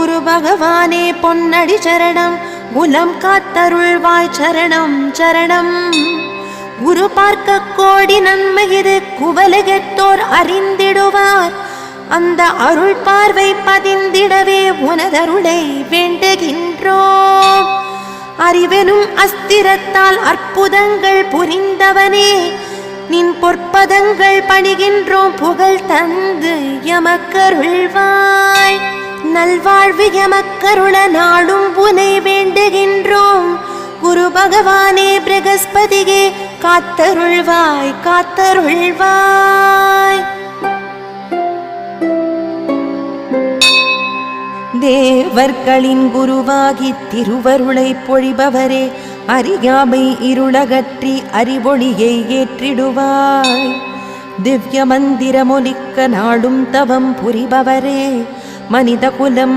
குரு பகவானே பொன்னடி சரணம். குலம் காத்தருள்வாய் சரணம் சரணம். குரு பார்க்க கோடி நன்மை இது குவலகத்தோர் அறிந்திடுவார். அந்த அருள் பார்வை பதிந்திடவே உனதருளை வேண்டுகின்றோம். அறிவெனும் அஸ்திரத்தால் அற்புதங்கள் புரிந்தவனே நின் பொற்பதங்கள் பணிகின்றோம் புகழ் தந்து எமக்கருள்வாய். நல்வாழ்வு எமக்கருள நாடும் புனை வேண்டுகின்றோம். குரு பகவானே பிரகஸ்பதியே காத்தருள்வாய் காத்தருள்வாய். தேவர்களின் குருவாகி திருவருளை பொழிபவரே அறியாமை இருளகற்றி அறிவொளியை ஏற்றிடுவாய். திவ்ய மந்திரமொலிக்க நாடும் தவம் புரிபவரே மனித குலம்